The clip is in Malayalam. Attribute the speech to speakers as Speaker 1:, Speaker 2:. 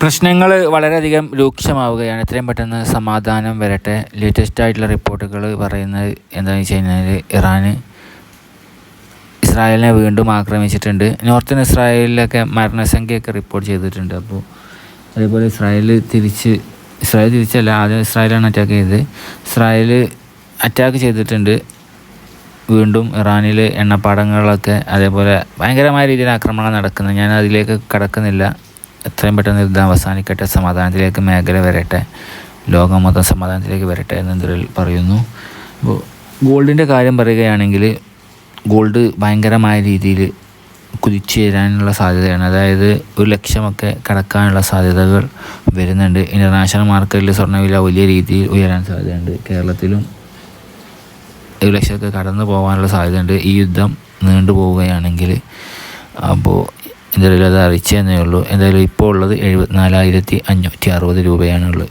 Speaker 1: പ്രശ്നങ്ങൾ വളരെയധികം രൂക്ഷമാവുകയാണ്. എത്രയും പെട്ടെന്ന് സമാധാനം വരട്ടെ. ലേറ്റസ്റ്റ് ആയിട്ടുള്ള റിപ്പോർട്ടുകൾ പറയുന്നത് എന്താണെന്ന് വെച്ച് കഴിഞ്ഞാൽ ഇറാന് ഇസ്രായേലിനെ വീണ്ടും ആക്രമിച്ചിട്ടുണ്ട്. നോർത്തേൺ ഇസ്രായേലിലൊക്കെ മരണസംഖ്യയൊക്കെ റിപ്പോർട്ട് ചെയ്തിട്ടുണ്ട്. അപ്പോൾ അതേപോലെ ഇസ്രായേൽ തിരിച്ച് ഇസ്രായേൽ തിരിച്ചല്ല ആദ്യം ഇസ്രായേലാണ് അറ്റാക്ക് ചെയ്തത്. ഇസ്രായേൽ അറ്റാക്ക് ചെയ്തിട്ടുണ്ട്. വീണ്ടും ഇറാനിൽ എണ്ണപ്പാടങ്ങളൊക്കെ അതേപോലെ ഭയങ്കരമായ രീതിയിൽ ആക്രമണം നടക്കുന്നത് ഞാൻ അതിലേക്ക് കടക്കുന്നില്ല. എത്രയും പെട്ടെന്ന് യുദ്ധം അവസാനിക്കട്ടെ സമാധാനത്തിലേക്ക് മേഖല വരട്ടെ ലോകം മൊത്തം സമാധാനത്തിലേക്ക് വരട്ടെ എന്ന് എന്തൊരു പറയുന്നു. അപ്പോൾ ഗോൾഡിന്റെ കാര്യം പറയുകയാണെങ്കിൽ ഗോൾഡ് ഭയങ്കരമായ രീതിയിൽ കുതിച്ചുയരാനുള്ള സാധ്യതയാണ്. അതായത് ഒരു ലക്ഷമൊക്കെ കടക്കാനുള്ള സാധ്യതകൾ വരുന്നുണ്ട്. ഇന്റർനാഷണൽ മാർക്കറ്റിൽ സ്വർണവില വലിയ രീതിയിൽ ഉയരാൻ സാധ്യതയുണ്ട്. കേരളത്തിലും ഒരു ലക്ഷമൊക്കെ കടന്നു പോകാനുള്ള സാധ്യതയുണ്ട്. ഈ യുദ്ധം നീണ്ടു പോവുകയാണെങ്കിൽ അപ്പോൾ എന്തായാലും അത് അറിയിച്ചതന്നേ ഉള്ളൂ. എന്തായാലും ഇപ്പോൾ ഉള്ളത് എഴുപത്തിനാലായിരത്തി അഞ്ഞൂറ്റി അറുപത് രൂപയാണുള്ളത്.